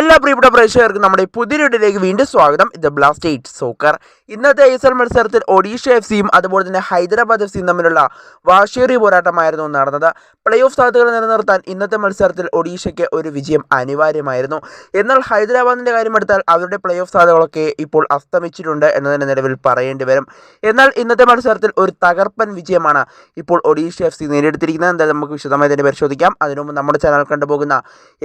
എല്ലാ പ്രിയപ്പെട്ട പ്രേക്ഷകർക്കും നമ്മുടെ പുതിയൊരു വീഡിയോയിലേക്ക് വീണ്ടും സ്വാഗതം. ഇത് ബ്ലാസ്റ്റേറ്റ് സോക്കർ ഇന്നത്തെ ഐ എസ് എൽ മത്സരത്തിൽ ഒഡീഷ എഫ് സിയും അതുപോലെ തന്നെ ഹൈദരാബാദ് എഫ് സിയും തമ്മിലുള്ള വാശേറി പോരാട്ടമായിരുന്നു നടന്നത്. പ്ലേ ഓഫ് സാധ്യതകൾ നിലനിർത്താൻ ഇന്നത്തെ മത്സരത്തിൽ ഒഡീഷയ്ക്ക് ഒരു വിജയം അനിവാര്യമായിരുന്നു. എന്നാൽ ഹൈദരാബാദിന്റെ കാര്യമെടുത്താൽ അവരുടെ പ്ലേ ഓഫ് സാധ്യതകളൊക്കെ ഇപ്പോൾ അസ്തമിച്ചിട്ടുണ്ട് എന്നതിന് നിലവിൽ പറയേണ്ടി വരും. എന്നാൽ ഇന്നത്തെ മത്സരത്തിൽ ഒരു തകർപ്പൻ വിജയമാണ് ഇപ്പോൾ ഒഡീഷ എഫ് സി നേടിയെടുത്തിരിക്കുന്നത്. എന്തായാലും നമുക്ക് വിശദമായി തന്നെ പരിശോധിക്കാം. അതിനു മുമ്പ് നമ്മുടെ ചാനൽ കണ്ടുപോകുന്ന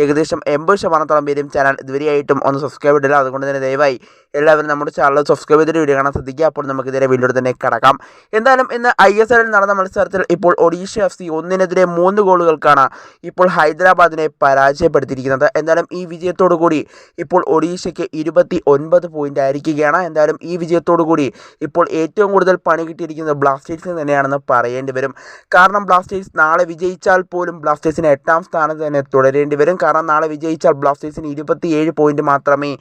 ഏകദേശം എൺപത് ശതമാനത്തോളം പേരും ചാനൽ ഇതുവരെയായിട്ടും ഒന്ന് സബ്സ്ക്രൈബ് ചെയ്തില്ല അതുകൊണ്ട് തന്നെ ദയവായി എല്ലാവരും നമ്മുടെ ചാനൽ സബ്സ്ക്രൈബ് ചെയ്തിട്ട് വീഡിയോ കാണാൻ ശ്രദ്ധിക്കുക. അപ്പോൾ നമുക്ക് ഇതിലെ വീഡിയോ തന്നെ കടക്കാം. എന്തായാലും ഇന്ന് ഐ എസ് എല്ലിൽ നടന്ന മത്സരത്തിൽ ഇപ്പോൾ ഒഡീഷ എഫ് സി ഒന്നിനെതിരെ മൂന്ന് ഗോളുകൾക്കാണ് ഇപ്പോൾ ഹൈദരാബാദിനെ പരാജയപ്പെടുത്തിയിരിക്കുന്നത്. എന്തായാലും ഈ വിജയത്തോടു കൂടി ഇപ്പോൾ ഒഡീഷയ്ക്ക് ഇരുപത്തി ഒൻപത് പോയിന്റ് ആയിരിക്കുകയാണ്. എന്തായാലും ഈ വിജയത്തോടു കൂടി ഇപ്പോൾ ഏറ്റവും കൂടുതൽ പണി കിട്ടിയിരിക്കുന്നത് ബ്ലാസ്റ്റേഴ്സിന് തന്നെയാണെന്ന് പറയേണ്ടി വരും. കാരണം ബ്ലാസ്റ്റേഴ്സ് നാളെ വിജയിച്ചാൽ പോലും ബ്ലാസ്റ്റേഴ്സിന് എട്ടാം സ്ഥാനത്ത് തന്നെ തുടരേണ്ടി വരും. കാരണം നാളെ വിജയിച്ചാൽ ബ്ലാസ്റ്റേഴ്സിന് ഇരുപത്തിയേഴ് പോയിന്റ് മാത്രമേ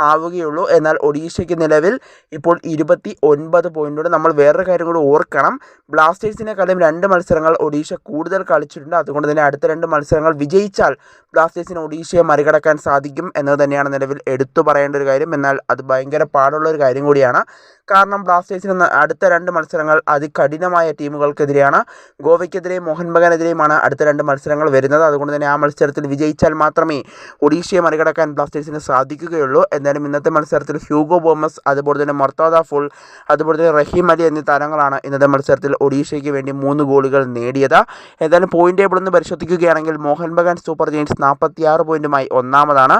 ആവുകയുള്ളൂ. എന്നാൽ ഒഡീഷയ്ക്ക് നിലവിൽ ഇപ്പോൾ ഇരുപത്തി ഒൻപത് പോയിന്റോട് നമ്മൾ വേറൊരു കാര്യം കൂടി ഓർക്കണം. ബ്ലാസ്റ്റേഴ്സിനെക്കാളും രണ്ട് മത്സരങ്ങൾ ഒഡീഷ കൂടുതൽ കളിച്ചിട്ടുണ്ട്. അതുകൊണ്ട് തന്നെ അടുത്ത രണ്ട് മത്സരങ്ങൾ വിജയിച്ചാൽ ബ്ലാസ്റ്റേഴ്സിന് ഒഡീഷയെ മറികടക്കാൻ സാധിക്കും എന്നത് തന്നെയാണ് നിലവിൽ എടുത്തു പറയേണ്ട ഒരു കാര്യം. എന്നാൽ അത് ഭയങ്കര പാടുള്ള ഒരു കാര്യം കൂടിയാണ്. കാരണം ബ്ലാസ്റ്റേഴ്സിന് അടുത്ത രണ്ട് മത്സരങ്ങൾ അതികഠിനമായ ടീമുകൾക്കെതിരെയാണ്. ഗോവയ്ക്കെതിരെയും മോഹൻ ബഗാനെതിരെയുമാണ് അടുത്ത രണ്ട് മത്സരങ്ങൾ വരുന്നത്. അതുകൊണ്ട് തന്നെ ആ മത്സരത്തിൽ വിജയിച്ചാൽ മാത്രമേ ഒഡീഷയെ മറികടക്കാൻ ബ്ലാസ്റ്റേഴ്സിന് സാധിക്കുകയുള്ളൂ. എന്നാലും ഇന്നത്തെ മത്സരത്തിൽ ഹ്യൂഗോ ബോമസ് അതുപോലെ തന്നെ മൊർത്താദ ഫുൾ അതുപോലെ തന്നെ റഹീം അലി എന്നീ താരങ്ങളാണ് ഇന്നത്തെ മത്സരത്തിൽ ഒഡീഷയ്ക്ക് വേണ്ടി മൂന്ന് ഗോളുകൾ നേടിയത്. എന്തായാലും പോയിന്റ് ടേബിൾ ഒന്ന് പരിശോധിക്കുകയാണെങ്കിൽ മോഹൻ ബഗാൻ സൂപ്പർ ജെയിൻസ് നാൽപ്പത്തിയാറ് പോയിന്റുമായി ഒന്നാമതാണ്.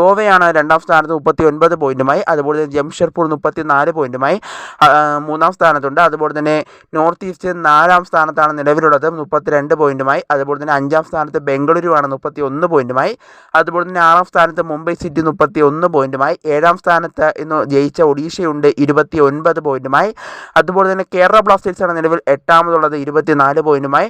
ഗോവയാണ് രണ്ടാം സ്ഥാനത്ത് മുപ്പത്തി ഒൻപത് പോയിന്റുമായി. അതുപോലെ തന്നെ ജംഷഡ്പൂർ മുപ്പത്തി നാല് പോയിന്റുമായി മൂന്നാം സ്ഥാനത്തുണ്ട്. അതുപോലെ തന്നെ നോർത്ത് ഈസ്റ്റ് നാലാം സ്ഥാനത്താണ് നിലവിലുള്ളത് മുപ്പത്തിരണ്ട് പോയിന്റുമായി. അതുപോലെ തന്നെ അഞ്ചാം സ്ഥാനത്ത് ബംഗളൂരുവാണ് മുപ്പത്തി ഒന്ന് പോയിന്റുമായി. അതുപോലെ തന്നെ ആറാം സ്ഥാനത്ത് മുംബൈ സിറ്റി മുപ്പത്തി ഒന്ന് പോയിന്റുമായി. ഏഴാം സ്ഥാനത്ത് ഇന്ന് ജയിച്ച ഒഡീഷയുണ്ട് ഇരുപത്തി ഒൻപത് പോയിന്റുമായി. അതുപോലെ തന്നെ കേരള ബ്ലാസ്റ്റേഴ്സാണ് നിലവിൽ എട്ടാമതുള്ളത് ഇരുപത്തിനാല് പോയിന്റുമായി.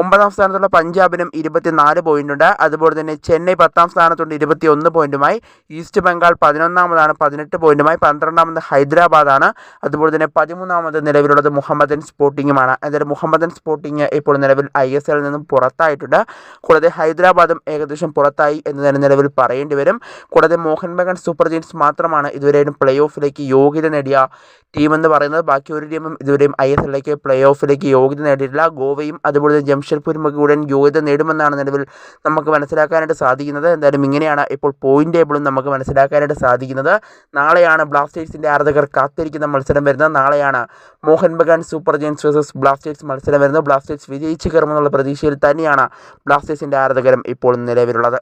ഒമ്പതാം സ്ഥാനത്തുള്ള പഞ്ചാബിനും ഇരുപത്തിനാല് പോയിന്റുണ്ട്. അതുപോലെ തന്നെ ചെന്നൈ പത്താം സ്ഥാനത്തുണ്ട് ഇരുപത്തി ഒന്ന് പോയിന്റുമായി. ഈസ്റ്റ് ബംഗാൾ പതിനൊന്നാമതാണ് പതിനെട്ട് പോയിന്റുമായി. പന്ത്രണ്ടാമത് ഹൈദരാബാദാണ്. അതുപോലെ തന്നെ പതിമൂന്നാമത് നിലവിലുള്ളത് മുഹമ്മദൻ സ്പോർട്ടിങ്ങുമാണ് എന്തായാലും മുഹമ്മദൻ സ്പോർട്ടിങ് ഇപ്പോൾ നിലവിൽ ഐ എസ് എല്ലിൽ നിന്നും പുറത്തായിട്ടുണ്ട്. കൂടാതെ ഹൈദരാബാദും ഏകദേശം പുറത്തായി എന്ന് തന്നെ നിലവിൽ പറയേണ്ടി വരും. കൂടാതെ മോഹൻ ബഗൻ സൂപ്പർ ജെയിൻസ് മാത്രമാണ് ഇതുവരെയും പ്ലേ ഓഫിലേക്ക് യോഗ്യത നേടിയ ടീം എന്ന് പറയുന്നത്. ബാക്കി ഒരു ടീമും ഇതുവരെയും ഐ എസ് എല്ലിലേക്ക് പ്ലേ ഓഫിലേക്ക് യോഗ്യത നേടിയിട്ടില്ല. ഗോവയും അതുപോലെ ഒക്കെ ഉടൻ യോഗ്യത നേടുമെന്നാണ് നിലവിൽ നമുക്ക് മനസ്സിലാക്കാനായിട്ട് സാധിക്കുന്നത്. എന്തായാലും ഇങ്ങനെയാണ് ഇപ്പോൾ പോയിന്റ് ടേബിളും നമുക്ക് മനസ്സിലാക്കാനായിട്ട് സാധിക്കുന്നത്. നാളെയാണ് ബ്ലാസ്റ്റേഴ്സിന്റെ ആരാധകർ കാത്തിരിക്കുന്ന മത്സരം വരുന്നത്. നാളെയാണ് Mohun Bagan super giants versus Blasters മത്സരം വരുന്നത്. ബ്ലാസ്റ്റേഴ്സ് വിജയിച്ച് കയറുമെന്നുള്ള പ്രതീക്ഷയിൽ തന്നെയാണ് ബ്ലാസ്റ്റേഴ്സിന്റെ ആരാധകരും ഇപ്പോൾ നിലവിലുള്ളത്.